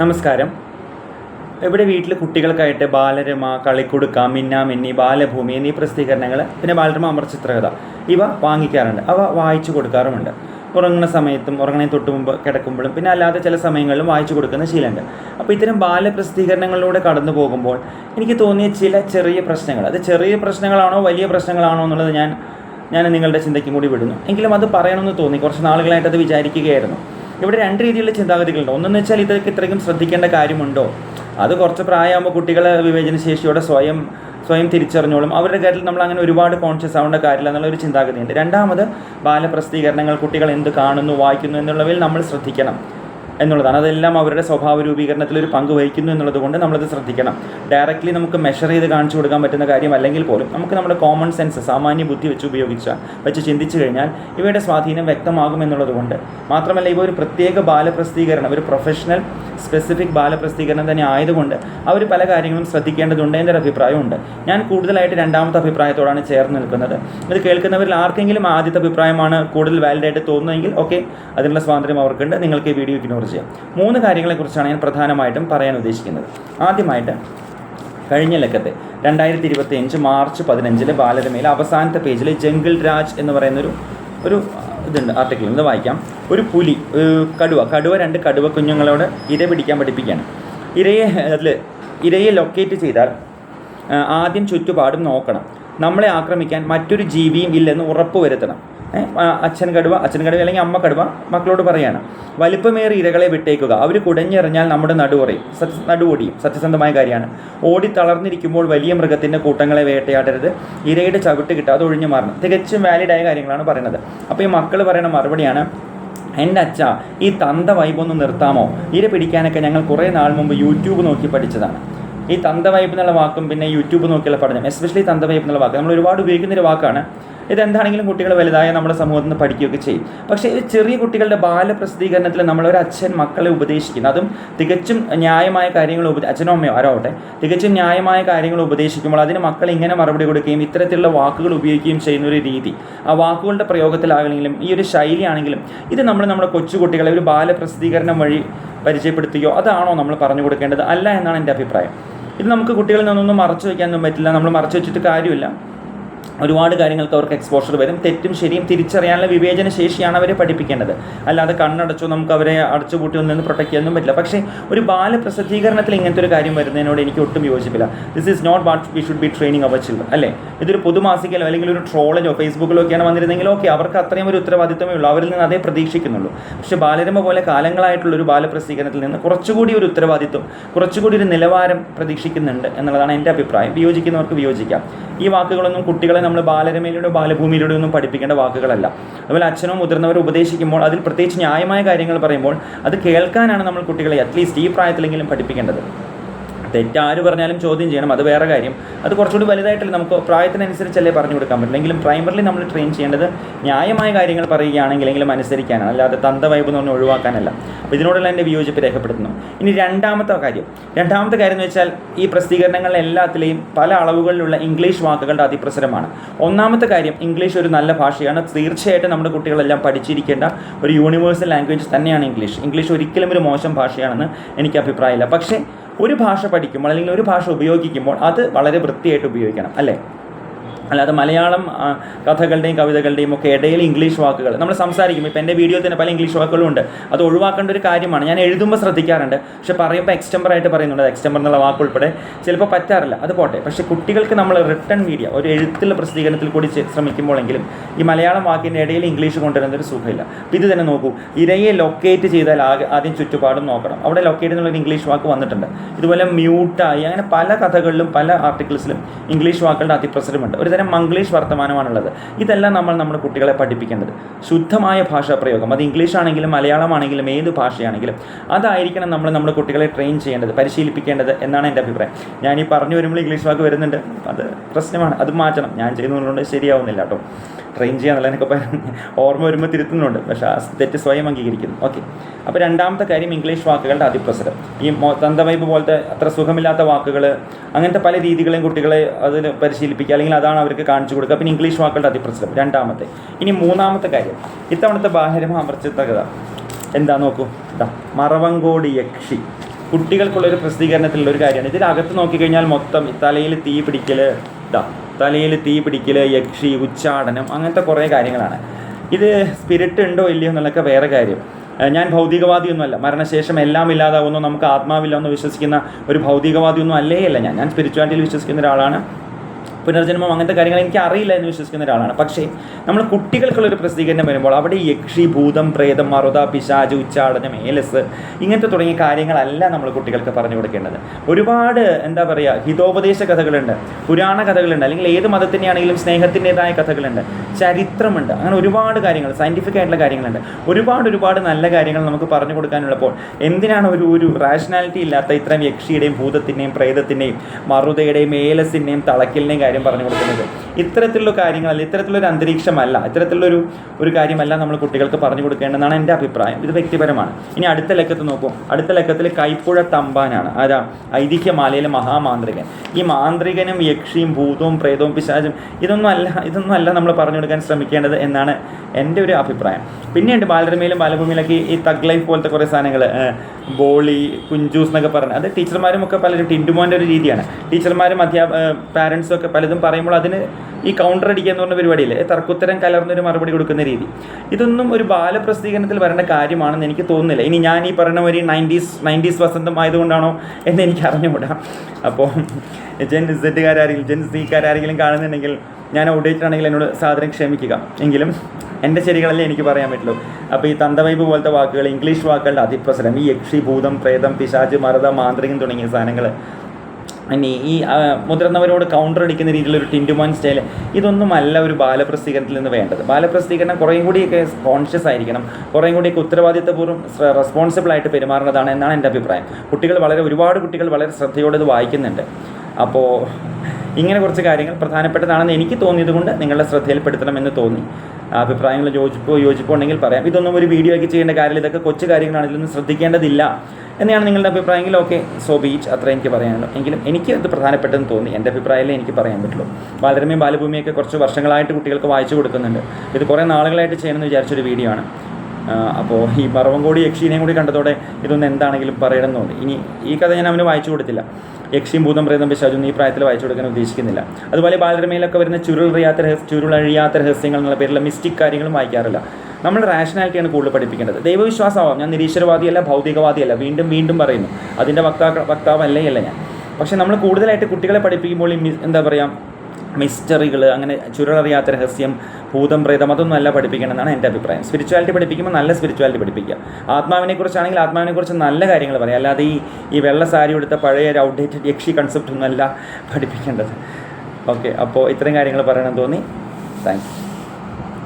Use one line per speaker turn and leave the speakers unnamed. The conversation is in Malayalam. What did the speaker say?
നമസ്കാരം. ഇവിടെ വീട്ടിൽ കുട്ടികൾക്കായിട്ട് ബാലരമ കളിക്കുടുക്ക മിന്ന മിന്നി ബാലഭൂമി എന്നീ പ്രസിദ്ധീകരണങ്ങൾ പിന്നെ ബാലരമ അമർ ചിത്രകഥ ഇവ വാങ്ങിക്കാറുണ്ട്. അവ വായിച്ചു കൊടുക്കാറുമുണ്ട്. ഉറങ്ങുന്ന സമയത്തും ഉറങ്ങുന്നതിന് തൊട്ട് മുമ്പ് കിടക്കുമ്പോഴും പിന്നെ അല്ലാതെ ചില സമയങ്ങളിലും വായിച്ചു കൊടുക്കുന്ന ശീലമുണ്ട്. അപ്പോൾ ഇത്തരം ബാലപ്രസിദ്ധീകരണങ്ങളിലൂടെ കടന്നു പോകുമ്പോൾ എനിക്ക് തോന്നിയ ചില ചെറിയ പ്രശ്നങ്ങൾ. അത് ചെറിയ പ്രശ്നങ്ങളാണോ വലിയ പ്രശ്നങ്ങളാണോ എന്നുള്ളത് ഞാൻ ഞാൻ നിങ്ങളുടെ ചിന്തയ്ക്കും കൂടി വിടുന്നു. എങ്കിലും അത് പറയണമെന്ന് തോന്നി. കുറച്ച് നാളുകളായിട്ട് അത് വിചാരിക്കുകയായിരുന്നു. ഇവിടെ രണ്ട് രീതിയിലുള്ള ചിന്താഗതികളുണ്ട്. ഒന്നെന്ന് വെച്ചാൽ ഇതൊക്കെ ഇത്രയ്ക്കും ശ്രദ്ധിക്കേണ്ട കാര്യമുണ്ടോ? അത് കുറച്ച് പ്രായമാകുമ്പോൾ കുട്ടികളെ വിവേചന ശേഷിയോടെ സ്വയം സ്വയം തിരിച്ചറിഞ്ഞോളും. അവരുടെ കാര്യത്തിൽ നമ്മൾ അങ്ങനെ ഒരുപാട് കോൺഷ്യസ് ആവേണ്ട കാര്യമില്ല എന്നുള്ള ഒരു ചിന്താഗതിയുണ്ട്. രണ്ടാമത് ബാലപ്രസിദ്ധീകരണങ്ങൾ കുട്ടികൾ എന്ത് കാണുന്നു വായിക്കുന്നു എന്നുള്ളവയിൽ നമ്മൾ ശ്രദ്ധിക്കണം. എന്നുള്ളതാണ്. അതെല്ലാം അവരുടെ സ്വഭാവ രൂപീകരണത്തിൽ ഒരു പങ്ക് വഹിക്കുന്നു എന്നുള്ളത് കൊണ്ട് നമ്മളത് ശ്രദ്ധിക്കണം. ഡയറക്റ്റ്ലി നമുക്ക് മെഷർ ചെയ്ത് കാണിച്ചു കൊടുക്കാൻ പറ്റുന്ന കാര്യം അല്ലെങ്കിൽ പോലും നമുക്ക് നമ്മുടെ കോമൺ സെൻസ് സാമാന്യ ബുദ്ധി വെച്ച് ഉപയോഗിച്ച വെച്ച് ചിന്തിച്ചു കഴിഞ്ഞാൽ ഇവയുടെ സ്വാധീനം വ്യക്തമാകും എന്നുള്ളത് കൊണ്ട്. മാത്രമല്ല ഇവ ഒരു പ്രത്യേക ബാലപ്രസിദ്ധീകരണം ഒരു പ്രൊഫഷണൽ സ്പെസിഫിക് ബാലപ്രസിദ്ധീകരണം തന്നെ ആയതുകൊണ്ട് അവർ പല കാര്യങ്ങളും ശ്രദ്ധിക്കേണ്ടതുണ്ട് ഒരു അഭിപ്രായമുണ്ട്. ഞാൻ കൂടുതലായിട്ട് രണ്ടാമത്തെ അഭിപ്രായത്തോടാണ് ചേർന്ന് നിൽക്കുന്നത്. ഇത് കേൾക്കുന്നവരിൽ ആർക്കെങ്കിലും ആദ്യത്തെ അഭിപ്രായമാണ് കൂടുതൽ വാലിഡായിട്ട് തോന്നുന്നതെങ്കിൽ ഓക്കെ അതിനുള്ള സ്വാതന്ത്ര്യം അവർക്കുണ്ട്. നിങ്ങൾക്ക് ഈ വീഡിയോ ഇഗ്നോർ ചെയ്യാം. മൂന്ന് കാര്യങ്ങളെക്കുറിച്ചാണ് ഞാൻ പ്രധാനമായിട്ടും പറയാൻ ഉദ്ദേശിക്കുന്നത്. ആദ്യമായിട്ട് കഴിഞ്ഞ ലക്കത്തെ രണ്ടായിരത്തി ഇരുപത്തി അഞ്ച് മാർച്ച് പതിനഞ്ചിലെ ബാലരമയിലെ അവസാനത്തെ പേജിൽ ജംഗിൾ രാജ് എന്ന് പറയുന്നൊരു ഒരു ഇതുണ്ട് ആർട്ടിക്കിൾ ഇത് വായിക്കാം. ഒരു പുലി കടുവ. കടുവ രണ്ട് കടുവ കുഞ്ഞുങ്ങളോട് ഇര പിടിക്കാൻ പഠിപ്പിക്കുകയാണ്. ഇരയെ അതിൽ ഇരയെ ലൊക്കേറ്റ് ചെയ്താൽ ആദ്യം ചുറ്റുപാടും നോക്കണം. നമ്മളെ ആക്രമിക്കാൻ മറ്റൊരു ജീവിയും ഇല്ലെന്ന് ഉറപ്പ് വരുത്തണം അച്ഛൻ കടുവ അച്ഛൻ കടുവ അല്ലെങ്കിൽ അമ്മ കടുവ മക്കളോട് പറയാണ്. വലിപ്പമേറി ഇരകളെ വിട്ടേക്കുക. അവർ കുടഞ്ഞെറിഞ്ഞാൽ നമ്മുടെ നടുവറയും സത്യ നടുവൊടിയും സത്യസന്ധമായ കാര്യമാണ്. ഓടി തളർന്നിരിക്കുമ്പോൾ വലിയ മൃഗത്തിന്റെ കൂട്ടങ്ങളെ വേട്ടയാടരുത്. ഇരയുടെ ചവിട്ട് അത് ഒഴിഞ്ഞു മാറണം. തികച്ചും വാലിഡായ കാര്യങ്ങളാണ് പറയുന്നത്. അപ്പോൾ ഈ മക്കൾ പറയുന്ന മറുപടിയാണ് എന്റെ അച്ഛ ഈ തന്ത വൈബൊന്ന് നിർത്താമോ? ഇര പിടിക്കാനൊക്കെ ഞങ്ങൾ കുറേ നാൾ മുമ്പ് യൂട്യൂബ് നോക്കി പഠിച്ചതാണ്. ഈ തന്ത വൈബ് എന്നുള്ള വാക്കും പിന്നെ യൂട്യൂബ് നോക്കിയുള്ള പഠനം എസ്പെഷ്യലി തന്ത വൈബ് എന്നുള്ള വാക്ക്. നമ്മൾ ഒരുപാട് ഉപയോഗിക്കുന്ന ഒരു വാക്കാണ്. ഇതെന്താണെങ്കിലും കുട്ടികൾ വലുതായ നമ്മുടെ സമൂഹത്തിൽ നിന്ന് പഠിക്കുകയൊക്കെ ചെയ്യും. പക്ഷേ ഇത് ചെറിയ കുട്ടികളുടെ ബാലപ്രസിദ്ധീകരണത്തിൽ നമ്മളൊരു അച്ഛൻ മക്കളെ ഉപദേശിക്കുന്നു. അതും തികച്ചും ന്യായമായ കാര്യങ്ങൾ ഉപ അച്ഛനോ അമ്മയോ ആരോട്ടെ തികച്ചും ന്യായമായ കാര്യങ്ങൾ ഉപദേശിക്കുമ്പോൾ അതിന് മക്കൾ ഇങ്ങനെ മറുപടി കൊടുക്കുകയും ഇത്തരത്തിലുള്ള വാക്കുകൾ ഉപയോഗിക്കുകയും ചെയ്യുന്ന ഒരു രീതി. ആ വാക്കുകളുടെ പ്രയോഗത്തിലാണെങ്കിലും ഈ ഒരു ശൈലിയാണെങ്കിലും ഇത് നമ്മൾ നമ്മുടെ കൊച്ചുകുട്ടികളെ ഒരു ബാലപ്രസിദ്ധീകരണം വഴി പരിചയപ്പെടുത്തുകയോ അതാണോ നമ്മൾ പറഞ്ഞു കൊടുക്കേണ്ടത്? അല്ല എന്നാണ് എന്റെ അഭിപ്രായം. ഇത് നമുക്ക് കുട്ടികളിൽ നിന്നൊന്നും മറച്ചു വയ്ക്കാനൊന്നും പറ്റില്ല. നമ്മൾ മറച്ചു വെച്ചിട്ട് കാര്യമില്ല. ഒരുപാട് കാര്യങ്ങൾക്ക് അവർക്ക് എക്സ്പോഷർ വരും. തെറ്റും ശരിയും തിരിച്ചറിയാനുള്ള വിവേചന ശേഷിയാണ് അവരെ പഠിപ്പിക്കേണ്ടത്. അല്ലാതെ കണ്ണടച്ചു നമുക്ക് അവരെ അടച്ചുപൂട്ടി ഒന്നും പ്രൊട്ടക്ട് ചെയ്യാനൊന്നും പറ്റില്ല. പക്ഷേ ഒരു ബാല പ്രസിദ്ധീകരണത്തിൽ ഇങ്ങനത്തെ ഒരു കാര്യം വരുന്നതിനോട് എനിക്ക് ഒട്ടും യോജിപ്പില്ല. This is not what we should be training our children അല്ലേ? ഇതൊരു പൊതുമാസികയിലോ അല്ലെങ്കിൽ ഒരു ട്രോളിലോ ഫേസ്ബുക്കിലോ ഒക്കെയാണ് വന്നിരുന്നെങ്കിൽ ഓക്കെ അവർക്ക് അത്രയും ഒരു ഉത്തരവാദിത്തമേ ഉള്ളൂ. അവരിൽ നിന്ന് അതേ പ്രതീക്ഷിക്കുന്നുള്ളൂ. പക്ഷേ ബാലരമ പോലെ കാലങ്ങളായിട്ടുള്ള ഒരു ബാല പ്രസിദ്ധീകരണത്തിൽ നിന്ന് കുറച്ചുകൂടി ഒരു ഉത്തരവാദിത്വം കുറച്ചുകൂടി ഒരു നിലവാരം പ്രതീക്ഷിക്കുന്നുണ്ട് എന്നുള്ളതാണ് എന്റെ അഭിപ്രായം. വിയോജിക്കുന്നവർക്ക് വിയോജിക്കാം. ഈ വാക്കുകളൊന്നും കുട്ടികളെ നമ്മൾ ബാലരമയിലൂടെ ബാലഭൂമിയിലൂടെ ഒന്നും പഠിപ്പിക്കേണ്ട വാക്കുകളല്ല. അതുപോലെ അച്ഛനോ മുതിർന്നവർ ഉപദേശിക്കുമ്പോൾ അതിൽ പ്രത്യേകിച്ച് ന്യായമായ കാര്യങ്ങൾ പറയുമ്പോൾ അത് കേൾക്കാനാണ് നമ്മൾ കുട്ടികളെ അറ്റ്ലീസ്റ്റ് ഈ പ്രായത്തിലെങ്കിലും പഠിപ്പിക്കേണ്ടത്. തെറ്റാര് പറഞ്ഞാലും ചോദ്യം ചെയ്യണം അത് വേറെ കാര്യം. അത് കുറച്ചുകൂടി വലുതായിട്ടല്ലേ നമുക്ക് പ്രായത്തിനനുസരിച്ചല്ലേ പറഞ്ഞു കൊടുക്കാൻ പറ്റില്ല എങ്കിലും പ്രൈമറിലി നമ്മൾ ട്രെയിൻ ചെയ്യേണ്ടത് ന്യായമായ കാര്യങ്ങൾ പറയുകയാണെങ്കിലെങ്കിലും അനുസരിക്കാനാണ്. അല്ലാതെ തന്ത വൈബ് എന്ന് പറഞ്ഞ് ഒഴിവാക്കാനല്ല. അപ്പോൾ ഇതിനോടുള്ള എന്റെ വിയോജിപ്പ് രേഖപ്പെടുത്തുന്നു. ഇനി രണ്ടാമത്തെ കാര്യം. രണ്ടാമത്തെ കാര്യം എന്ന് വെച്ചാൽ ഈ പ്രസിദ്ധീകരണങ്ങളിൽ എല്ലാത്തിലെയും പല അളവുകളിലുള്ള ഇംഗ്ലീഷ് വാക്കുകളുടെ അതിപ്രസരമാണ്. ഒന്നാമത്തെ കാര്യം ഇംഗ്ലീഷ് ഒരു നല്ല ഭാഷയാണ്. തീർച്ചയായിട്ടും നമ്മുടെ കുട്ടികളെല്ലാം പഠിച്ചിരിക്കേണ്ട ഒരു യൂണിവേഴ്സൽ ലാംഗ്വേജ് തന്നെയാണ് ഇംഗ്ലീഷ് ഇംഗ്ലീഷ് ഒരിക്കലും ഒരു മോശം ഭാഷയാണെന്ന് എനിക്ക് അഭിപ്രായമില്ല. പക്ഷേ ഒരു ഭാഷ പഠിക്കുമ്പോൾ അല്ലെങ്കിൽ ഒരു ഭാഷ ഉപയോഗിക്കുമ്പോൾ അത് വളരെ വൃത്തിയായിട്ട് ഉപയോഗിക്കണം അല്ലേ? അല്ലാതെ മലയാളം കഥകളുടെയും കവിതകളുടെയും ഒക്കെ ഇടയിൽ ഇംഗ്ലീഷ് വാക്കുകൾ. നമ്മൾ സംസാരിക്കും. ഇപ്പോൾ എന്റെ വീഡിയോയിൽ തന്നെ പല ഇംഗ്ലീഷ് വാക്കുകളും ഉണ്ട്. അത് ഒഴിവാക്കേണ്ട ഒരു കാര്യമാണ്. ഞാൻ എഴുതുമ്പോൾ ശ്രദ്ധിക്കാറുണ്ട്. പക്ഷെ പറയുമ്പോൾ എക്സ്റ്റംബർ ആയിട്ട് പറയുന്നുണ്ട്. എക്സ്റ്റംബർ എന്നുള്ള വാക്ക് ഉൾപ്പെടെ ചിലപ്പോൾ പറ്റാറില്ല. അത് പോട്ടെ. പക്ഷേ കുട്ടികൾക്ക് നമ്മൾ റിട്ടേൺ മീഡിയ ഒരു എഴുത്തുള്ള പ്രസിദ്ധീകരണത്തിൽ കൂടി ശ്രമിക്കുമ്പോഴെങ്കിലും ഈ മലയാളം വാക്കിന്റെ ഇടയിൽ ഇംഗ്ലീഷ് കൊണ്ടുവരുന്ന ഒരു സുഖമില്ല. അപ്പോൾ ഇത് തന്നെ നോക്കൂ. ഇരയെ ലൊക്കേറ്റ് ചെയ്താൽ ആദ്യം ചുറ്റുപാടും നോക്കണം. അവിടെ ലൊക്കേറ്റ് എന്നുള്ളൊരു ഇംഗ്ലീഷ് വാക്ക് വന്നിട്ടുണ്ട്. ഇതുപോലെ മ്യൂട്ടായി അങ്ങനെ പല കഥകളിലും പല ആർട്ടിക്കിൾസിലും ഇംഗ്ലീഷ് വാക്കുകളുടെ അതിപ്രസരമുണ്ട്. ഒരുതരം മംഗ്ലീഷ് വർത്തമാനമാണുള്ളത്. ഇതെല്ലാം നമ്മൾ നമ്മുടെ കുട്ടികളെ പഠിപ്പിക്കേണ്ടത്. ശുദ്ധമായ ഭാഷാ പ്രയോഗം. അത് ഇംഗ്ലീഷ് ആണെങ്കിലും മലയാളമാണെങ്കിലും ഏത് ഭാഷയാണെങ്കിലും അതായിരിക്കണം നമ്മൾ നമ്മുടെ കുട്ടികളെ ട്രെയിൻ ചെയ്യേണ്ടത് പരിശീലിപ്പിക്കേണ്ടത് എന്നാണ് എന്റെ അഭിപ്രായം. ഞാൻ ഈ പറഞ്ഞു വരുമ്പോൾ ഇംഗ്ലീഷ് വാക്ക് വരുന്നുണ്ട്. അത് പ്രശ്നമാണ്. അത് മാറ്റണം. ഞാൻ ചെയ്യുന്നതുകൊണ്ട് ശരിയാവുന്നില്ല കേട്ടോ. ട്രെയിൻ ചെയ്യാന്നുള്ളതിനൊക്കെ പകരം ഓർമ്മ വരുമ്പോൾ തിരുത്തുന്നുണ്ട്. പക്ഷേ ആ തെറ്റ് സ്വയം അംഗീകരിക്കുന്നു. ഓക്കെ. അപ്പോൾ രണ്ടാമത്തെ കാര്യം ഇംഗ്ലീഷ് വാക്കുകളുടെ അതിപ്രസരം. ഈ തന്തവൈബ് പോലത്തെ അത്ര സുഖമില്ലാത്ത വാക്കുകൾ അങ്ങനത്തെ പല രീതികളെയും കുട്ടികളെ അതിന് പരിശീലിപ്പിക്കുക. അല്ലെങ്കിൽ അതാണ് അവർക്ക് കാണിച്ചു കൊടുക്കുക. പിന്നെ ഇംഗ്ലീഷ് വാക്കുകളുടെ അതിപ്രസരം രണ്ടാമത്തെ. ഇനി മൂന്നാമത്തെ കാര്യം. ഇത്തവണത്തെ കഥ എന്താ നോക്കൂ? ഇതാ മറവങ്കോട് യക്ഷി. കുട്ടികൾക്കുള്ളൊരു പ്രസിദ്ധീകരണത്തിലുള്ള ഒരു കാര്യമാണ്. ഇതിനകത്ത് നോക്കിക്കഴിഞ്ഞാൽ മൊത്തം തലയിൽ തീ പിടിക്കൽ ഇതാ തലയിൽ തീ പിടിക്കൽ യക്ഷി ഉച്ചാടനം അങ്ങനത്തെ കുറേ കാര്യങ്ങളാണ്. ഇത് സ്പിരിറ്റ് ഉണ്ടോ ഇല്ലയോ എന്നുള്ളതൊക്കെ വേറെ കാര്യം. ഞാൻ ഭൗതികവാദിയൊന്നുമല്ല. മരണശേഷം എല്ലാം ഇല്ലാതാവുന്നു നമുക്ക് ആത്മാവില്ല എന്ന് വിശ്വസിക്കുന്ന ഒരു ഭൗതികവാദിയൊന്നും അല്ലേ അല്ല ഞാൻ. ഞാൻ സ്പിരിച്വാലിറ്റിയിൽ വിശ്വസിക്കുന്ന ഒരാളാണ്. പുനർജന്മം അങ്ങനത്തെ കാര്യങ്ങൾ എനിക്ക് അറിയില്ല എന്ന് വിശ്വസിക്കുന്ന ഒരാളാണ്. പക്ഷേ നമ്മൾ കുട്ടികൾക്കുള്ളൊരു പ്രസിദ്ധീകരണം വരുമ്പോൾ അവിടെ യക്ഷി ഭൂതം പ്രേതം മറുത പിശാജ് ഉച്ചാടനം ഏലസ് ഇങ്ങനത്തെ തുടങ്ങിയ കാര്യങ്ങളല്ല നമ്മൾ കുട്ടികൾക്ക് പറഞ്ഞു കൊടുക്കേണ്ടത്. ഒരുപാട് എന്താ പറയുക ഹിതോപദേശ കഥകളുണ്ട് പുരാണ കഥകളുണ്ട് അല്ലെങ്കിൽ ഏത് മതത്തിന്റെ ആണെങ്കിലും സ്നേഹത്തിന്റെതായ കഥകളുണ്ട് ചരിത്രമുണ്ട് അങ്ങനെ ഒരുപാട് കാര്യങ്ങൾ സയന്റിഫിക് ആയിട്ടുള്ള കാര്യങ്ങളുണ്ട്. ഒരുപാട് ഒരുപാട് നല്ല കാര്യങ്ങൾ നമുക്ക് പറഞ്ഞു കൊടുക്കാനുള്ളപ്പോൾ എന്തിനാണ് ഒരു ഒരു റാഷണാലിറ്റി ഇല്ലാത്ത ഇത്രയും യക്ഷിയുടെയും ഭൂതത്തിന്റെയും പ്രേതത്തിന്റെയും മറുതയുടെയും ഏലസിന്റെയും തളക്കലിന്റെയും കാര്യം പറഞ്ഞു കൊടുക്കുന്നത്. ഇത്തരത്തിലുള്ള കാര്യങ്ങളല്ല ഇത്തരത്തിലൊരു അന്തരീക്ഷമല്ല ഇത്തരത്തിലുള്ളൊരു ഒരു കാര്യമല്ല നമ്മൾ കുട്ടികൾക്ക് പറഞ്ഞു കൊടുക്കേണ്ടതെന്നാണ് എന്റെ അഭിപ്രായം. ഇത് വ്യക്തിപരമാണ്. ഇനി അടുത്ത ലക്കത്ത് നോക്കൂ അടുത്ത ലക്കത്തിൽ കൈപ്പുഴ തമ്പാനാണ്. ആരാ ഐതിഹ്യമാലയിലെ മഹാമാന്ത്രികൻ. ഈ മാന്ത്രികനും യക്ഷിയും ഭൂതവും പ്രേതവും പിശാചും ഇതൊന്നും അല്ല ഇതൊന്നും അല്ല നമ്മൾ പറഞ്ഞു കൊടുക്കാൻ ശ്രമിക്കേണ്ടത് എന്നാണ് എന്റെ ഒരു അഭിപ്രായം. പിന്നെയുണ്ട് ബാലരമയിലും ബാലഭൂമിയിലൊക്കെ ഈ തഗ് ലൈഫ് പോലത്തെ കുറേ സാധനങ്ങൾ ബോളി കുഞ്ചൂസ് എന്നൊക്കെ പറഞ്ഞ്. അത് ടീച്ചർമാരും ഒക്കെ പലരും ടിൻഡുമോന്റെ ഒരു രീതിയാണ്. ടീച്ചർമാരും അധ്യാപ പാരൻസും ഒക്കെ പലതും പറയുമ്പോൾ അതിന് ഈ കൗണ്ടർ അടിക്കുക എന്ന് പറഞ്ഞ പരിപാടിയില്ലേ? തർക്കുത്തരം കലർന്നൊരു മറുപടി കൊടുക്കുന്ന രീതി. ഇതൊന്നും ഒരു ബാലപ്രസിദ്ധീകരണത്തിൽ വരേണ്ട കാര്യമാണെന്ന് എനിക്ക് തോന്നുന്നില്ല. ഇനി ഞാൻ ഈ പറയുന്ന ഒരു നയന്റീസ് നയന്റീസ് വസന്തം ആയതുകൊണ്ടാണോ എന്ന് എനിക്ക് അറിഞ്ഞുകൂടാ. അപ്പോൾ ജെൻ സെറ്റുകാരെങ്കിലും ജെൻ സീക്കാരെങ്കിലും കാണുന്നുണ്ടെങ്കിൽ ഞാൻ ഔട്ട്ഡേറ്റഡ് ആണെങ്കിൽ എന്നോട് സാധനം ക്ഷമിക്കുക. എങ്കിലും എന്റെ ശരികളല്ലേ എനിക്ക് പറയാൻ പറ്റുള്ളൂ. അപ്പോൾ ഈ തന്തവൈബ് പോലത്തെ വാക്കുകൾ ഇംഗ്ലീഷ് വാക്കുകളുടെ അതിപ്രസരം ഈ യക്ഷി ഭൂതം പ്രേതം പിശാജ് മരത മാന്ത്രികം തുടങ്ങിയ സാധനങ്ങൾ ഇനി ഈ മുതിർന്നവരോട് കൗണ്ടർ അടിക്കുന്ന രീതിയിലുള്ള ഒരു ടിന്റുമോൻ സ്റ്റൈൽ ഇതൊന്നുമല്ല ഒരു ബാലപ്രസിദ്ധീകരണത്തിൽ നിന്ന് വേണ്ടത്. ബാലപ്രസിദ്ധീകരണം കുറേയും കൂടിയൊക്കെ കോൺഷ്യസ് ആയിരിക്കണം. കുറേയും കൂടിയൊക്കെ ഉത്തരവാദിത്തപൂർവം റെസ്പോൺസിബിൾ ആയിട്ട് പെരുമാറുന്നതാണ് എന്നാണ് എന്റെ അഭിപ്രായം. കുട്ടികൾ വളരെ ഒരുപാട് കുട്ടികൾ വളരെ ശ്രദ്ധയോടെ ഇത് വായിക്കുന്നുണ്ട്. അപ്പോൾ ഇങ്ങനെ കുറച്ച് കാര്യങ്ങൾ പ്രധാനപ്പെട്ടതാണെന്ന് എനിക്ക് തോന്നിയത് കൊണ്ട് നിങ്ങളുടെ ശ്രദ്ധയിൽപ്പെടുത്തണമെന്ന് തോന്നി. അഭിപ്രായങ്ങൾ യോജിപ്പോ യോജിപ്പോ ഉണ്ടെങ്കിൽ പറയാം. ഇതൊന്നും ഒരു വീഡിയോ ആക്കി ചെയ്യേണ്ട കാര്യമില്ല. ഇതൊക്കെ കൊച്ചു കാര്യങ്ങളാണ്. ഇതിലൊന്നും ശ്രദ്ധിക്കേണ്ടതില്ല എന്നാണ് നിങ്ങളുടെ അഭിപ്രായമെങ്കിൽ ഓക്കെ. സോ ബീച്ച് അത്ര എനിക്ക് പറയാനുള്ളൂ. എങ്കിലും എനിക്ക് അത് പ്രധാനപ്പെട്ടെന്ന് തോന്നി. എന്റെ അഭിപ്രായമല്ലേ എനിക്ക് പറയാൻ പറ്റുള്ളൂ. ബാലരമയും ബാലഭൂമിയൊക്കെ കുറച്ച് വർഷങ്ങളായിട്ട് കുട്ടികൾക്ക് വായിച്ചു കൊടുക്കുന്നുണ്ട്. ഇത് കുറേ നാളുകളായിട്ട് ചെയ്യണമെന്ന് വിചാരിച്ചൊരു വീഡിയോ ആണ്. അപ്പോൾ ഈ പറവങ്കോടി യക്ഷീനെയും കൂടി കണ്ടതോടെ ഇതൊന്നും എന്താണെങ്കിലും പറയണമെന്ന് തോന്നി. ഇനി ഈ കഥ ഞാൻ അവന് വായിച്ചു കൊടുത്തില്ല. യക്ഷിയും ഭൂതം പ്രേതം പിശാചൊന്നും ഈ പ്രായത്തിൽ വായിച്ചു കൊടുക്കാൻ ഉദ്ദേശിക്കുന്നില്ല. അതുപോലെ ബാലരമയിലൊക്കെ വരുന്ന ചുരുളറിയാത്ത രഹസ്യ ചുരുളഴിയാത്ത രഹസ്യങ്ങൾ എന്നുള്ള പേരിലുള്ള മിസ്റ്റിക് കാര്യങ്ങളും വായിക്കാറില്ല. നമ്മൾ റാഷണാലിറ്റിയാണ് കൂടുതൽ പഠിപ്പിക്കേണ്ടത്. ദൈവവിശ്വാസമാവാം. ഞാൻ നിരീശ്വരവാദിയല്ല ഭൗതികവാദിയല്ല. വീണ്ടും വീണ്ടും പറയുന്നു. അതിന്റെ വക്താ വക്താവല്ലേ അല്ല ഞാൻ. പക്ഷേ നമ്മൾ കൂടുതലായിട്ട് കുട്ടികളെ പഠിപ്പിക്കുമ്പോൾ എന്താ പറയുക മിസ്റ്ററികൾ അങ്ങനെ ചുരുളറിയാത്ത രഹസ്യം ഭൂതം പ്രേതം അതൊന്നും അല്ല പഠിപ്പിക്കണം എന്നാണ് എന്റെ അഭിപ്രായം. സ്പിരിച്വാലിറ്റി പഠിപ്പിക്കുമ്പോൾ നല്ല സ്പിരിച്വാലിറ്റി പഠിപ്പിക്കുക. ആത്മാവിനെക്കുറിച്ചാണെങ്കിൽ ആത്മാവിനെക്കുറിച്ച് നല്ല കാര്യങ്ങൾ പറയാം. അല്ലാതെ ഈ ഈ വെള്ള സാരി എടുത്ത പഴയ ഒരു ഔട്ട്ഡേറ്റഡ് യക്ഷി കൺസെപ്റ്റ് ഒന്നുമല്ല പഠിപ്പിക്കേണ്ടത്. ഓക്കെ അപ്പോൾ ഇത്രയും കാര്യങ്ങൾ പറയണം തോന്നി. താങ്ക്